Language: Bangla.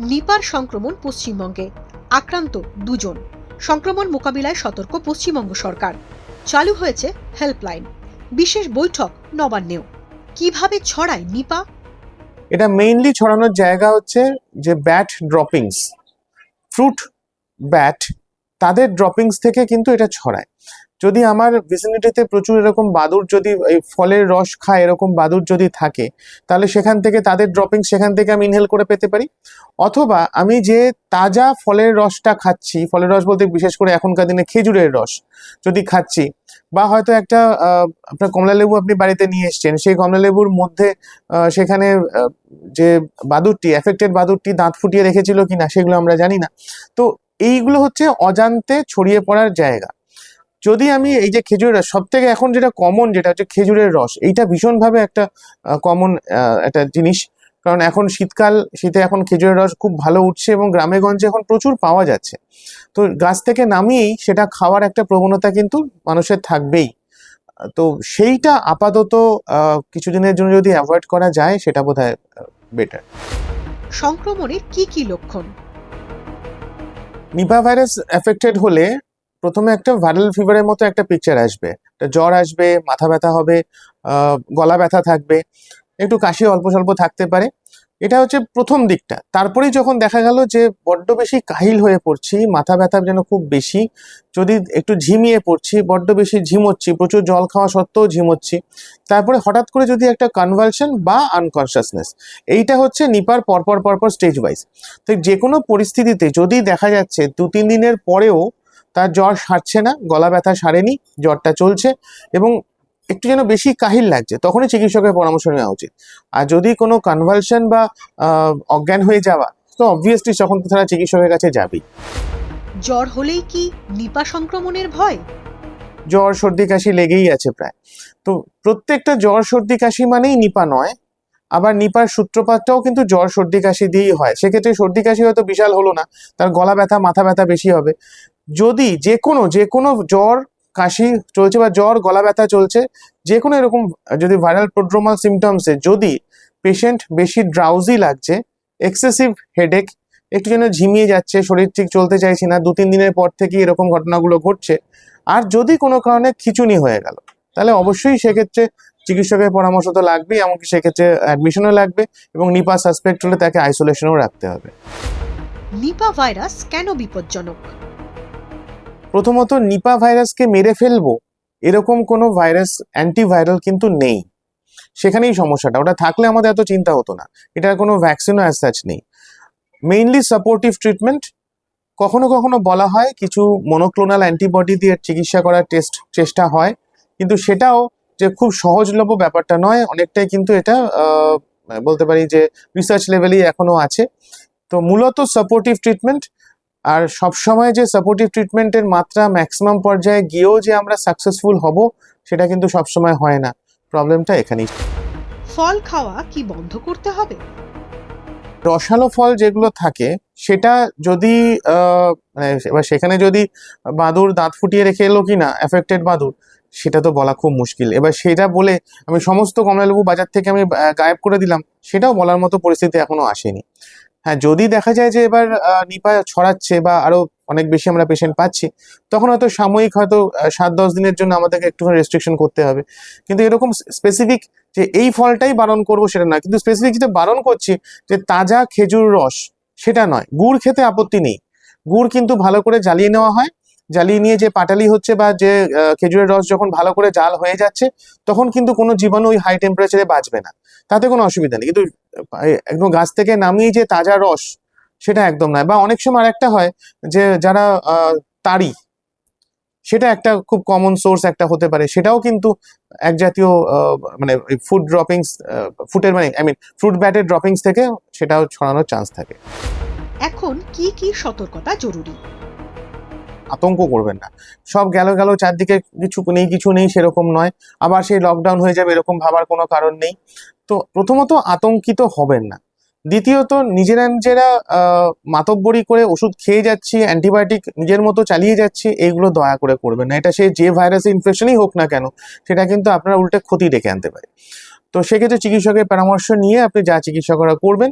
নিপার সংক্রমণ পশ্চিমবঙ্গে। আক্রান্ত দুজন। সংক্রমণ মোকাবিলায় সতর্ক পশ্চিমবঙ্গ সরকার। চালু হয়েছে হেল্পলাইন বিশেষ বৈঠক নবান্নেও। কীভাবে ছড়ায় নিপা? এটা মেইনলি ছড়ানোর জায়গা হচ্ছে যে ব্যাট ড্রপিংস ফ্রুট ব্যাট তাদের ড্রপিংস থেকে কিন্তু এটা ছড়ায়। যদি আমার ভিসিনিটিতে প্রচুর এরকম বাদুর যদি ফলের রস খায় এরকম বাদুর যদি থাকে, তাহলে সেখান থেকে তাদের ড্রপিংস সেখান থেকে আমি ইনহেল করে পেতে পারি। অথবা আমি যে তাজা ফলের রসটা খাচ্ছি, ফলের রস বলতে বিশেষ করে এখনকার দিনে খেজুরের রস যদি খাচ্ছি, বা হয়তো একটা আপনার কমলা লেবু আপনি বাড়িতে নিয়ে এসছেন, সেই কমলা লেবুর মধ্যে সেখানে যে বাদুরটি এফেক্টেড বাদুরটি দাঁত ফুটিয়ে রেখেছিল কিনা সেগুলো আমরা জানি না। তো এইগুলো হচ্ছে অজান্তে ছড়িয়ে পড়ার জায়গা। যদি আমি এই যে খেজুরের রস সব থেকে এখন যেটা কমন যেটা হচ্ছে খেজুরের রস, এইটা ভীষণভাবে একটা কমন একটা জিনিস। কারণ এখন শীতকাল, শীতে এখন খেজুরের রস খুব ভালো উঠছে এবং গ্রামে গঞ্জে এখন প্রচুর পাওয়া যাচ্ছে। তো গাছ থেকে নামিয়েই সেটা খাওয়ার একটা প্রবণতা কিন্তু মানুষের থাকবেই। তো সেইটা আপাতত কিছুদিনের জন্য যদি অ্যাভয়েড করা যায়, সেটা বোধ হয় বেটার সংক্রমণের কি কি লক্ষণ? নিপা ভাইরাস এফেক্টেড হলে প্রথমে একটা ভাইরাল ফিভারের মতো একটা পিকচার আসবে। জ্বর আসবে, মাথা ব্যথা হবে গলা ব্যথা থাকবে, একটু কাশি অল্প স্বল্প থাকতে পারে। এটা হচ্ছে প্রথম দিকটা। তারপরেই যখন দেখা গেল যে বড্ড বেশি কাহিল হয়ে পড়ছি, মাথা ব্যথা যেন খুব বেশি, যদি একটু ঝিমিয়ে পড়ছি, বড্ড বেশি ঝিমোচ্ছি, প্রচুর জল খাওয়া সত্ত্বেও ঝিমোচ্ছি, তারপরে হঠাৎ করে যদি একটা কনভালশন বা আনকনসিয়াসনেস এইটা হচ্ছে নিপার পরপর পরপর স্টেজ ওয়াইজ তো যে কোনো পরিস্থিতিতে যদি দেখা যাচ্ছে দু তিন দিনের পরেও তার জ্বর সারছে না, গলা ব্যথা সারেনি, জ্বরটা চলছে এবং একটু যেন বেশি কাহিল লাগছে তখনই চিকিৎসকের পরামর্শ নেওয়া উচিত। আর যদি কোনো কনভালশন বা অজ্ঞান হয়ে যাওয়া তো অবভিয়াসলি তখন তো তারা চিকিৎসকের কাছে যাবেই জ্বর হলেই কি নিপা সংক্রমণের ভয়? জ্বর সর্দি কাশি লেগেই আছে প্রায়। তো প্রত্যেকটা জ্বর সর্দি কাশি মানেই নিপা নয় আবার নিপার সূত্রপাতটাও কিন্তু জ্বর সর্দি কাশি দিয়েই হয়। সেক্ষেত্রে সর্দি কাশি হয়তো বিশাল হলো না তার গলা ব্যথা মাথা ব্যথা বেশি হবে। যদি যে কোনো যে কোনো জ্বর কাশি চলছে বা জ্বর, গলা ব্যথা চলছে যে কোনো এরকম, যদি ভাইরাল প্রোড্রোমাল সিমটমসে যদি পেশেন্ট বেশি ড্রাউজি লাগছে এক্সেসিভ হেডেক একটু যেন ঝিমিয়ে যাচ্ছে, শরীর ঠিক চলতে চাইছে না দু তিন দিনের পর থেকে এরকম ঘটনাগুলো ঘটছে, আর যদি কোনো কারণে খিচুনি হয়ে গেল, তাহলে অবশ্যই সেক্ষেত্রে চিকিৎসকের পরামর্শ তো লাগবেই, এমনকি সেক্ষেত্রে অ্যাডমিশনও লাগবে এবং নিপা সাসপেক্ট হলে তাকে আইসোলেশনেও রাখতে হবে। নিপা ভাইরাস কেন বিপজ্জনক? প্রথমত নিপা ভাইরাসকে মেরে ফেলব, এরকম কোনো ভাইরাস অ্যান্টিভাইরাল কিন্তু নেই। সেখানেই সমস্যাটা, ওটা থাকলে আমাদের এত চিন্তা হতো না। এটার কোনো ভ্যাকসিনও অ্যাজ সাচ নেই। মেইনলি সাপোর্টিভ ট্রিটমেন্ট কখনো কখনো বলা হয় কিছু মনোক্লোনাল অ্যান্টিবডি দিয়ে চিকিৎসা করার টেস্ট চেষ্টা হয়, কিন্তু সেটাও যে খুব সহজলভ্য ব্যাপারটা নয়, অনেকটাই কিন্তু এটা বলতে পারি যে রিসার্চ লেভেলেই এখনও আছে। তো মূলত সাপোর্টিভ ট্রিটমেন্ট আর সবসময় যে সাপোর্টিভ ট্রিটমেন্টের মাত্রা ম্যাক্সিমাম পর্যায়ে গিয়েও যে আমরা সাকসেসফুল হব সেটা কিন্তু সবসময় হয় না। প্রবলেমটা এখানেই। ফল খাওয়া কি বন্ধ করতে হবে? রসালো ফল যেগুলো থাকে সেটা যদি মানে এবার সেখানে যদি বাদুর দাঁত ফুটিয়ে রেখে এলো কি না এফেক্টেড বাদুর সেটা তো বলা খুব মুশকিল। এবার সেটা বলে আমি সমস্ত কমলালেবু বাজার থেকে আমি গায়েব করে দিলাম সেটাও বলার মতো পরিস্থিতি এখনও আসেনি। হ্যাঁ যদি দেখা যায় যে এবার নিপা ছড়াচ্ছে বা আরও অনেক বেশি আমরা পেশেন্ট পাচ্ছি, তখন হয়তো সাময়িক হয়তো সাত, দশ দিনের জন্য আমাদেরকে একটুখানি রেস্ট্রিকশন করতে হবে। কিন্তু এরকম স্পেসিফিক যে এই ফলটাই বারণ করব সেটা না কিন্তু স্পেসিফিক যেটা বারণ করছি, যে তাজা খেজুর রস, সেটা নয়। গুড় খেতে আপত্তি নেই। গুড় কিন্তু ভালো করে জ্বালিয়ে নেওয়া হয়। জ্বালিয়ে নিয়ে যে পাটালি হচ্ছে বা যে খেজুরের রস যখন ভালো করে জাল হয়ে যাচ্ছে, তখন কিন্তু কোনো জীবাণু ওই হাই টেম্পারেচারে বাঁচবে না। তাতে কোনো অসুবিধা নেই। কিন্তু একদম গাছ থেকে নামিয়ে যে তাজা রস, সেটা একদম নয়। বা অনেক সময় আরেকটা হয় যে যারা তারি, সেটা একটা খুব কমন সোর্স একটা হতে পারে। সেটাও কিন্তু এক জাতীয় মানে ফুড ড্রপিংস ফুটের মানে আই মিন ফ্রুট ব্যাটের ড্রপিংস থেকে সেটাও ছড়ানোর চান্স থাকে। এখন কি কি সতর্কতা জরুরি? আতঙ্ক করবেন না। সব গেল গেল, চারদিকে কিছু নেই কিছু নেই, সেরকম নয়। আবার সেই লকডাউন হয়ে যাবে, এরকম ভাবার কোনো কারণ নেই। তো প্রথমত আতঙ্কিত হবেন না। দ্বিতীয়ত, নিজেরা নিজেরা মাতব্বরি করে ওষুধ খেয়ে যাচ্ছি অ্যান্টিবায়োটিক নিজের মতো চালিয়ে যাচ্ছি, এইগুলো দয়া করে করবেন না। এটা সে যে ভাইরাস ইনফেকশনই হোক না কেন, সেটা কিন্তু আপনার উল্টে ক্ষতি ডেকে আনতে পারে। তো সেক্ষেত্রে চিকিৎসকের পরামর্শ নিয়ে আপনি যা চিকিৎসা করা করবেন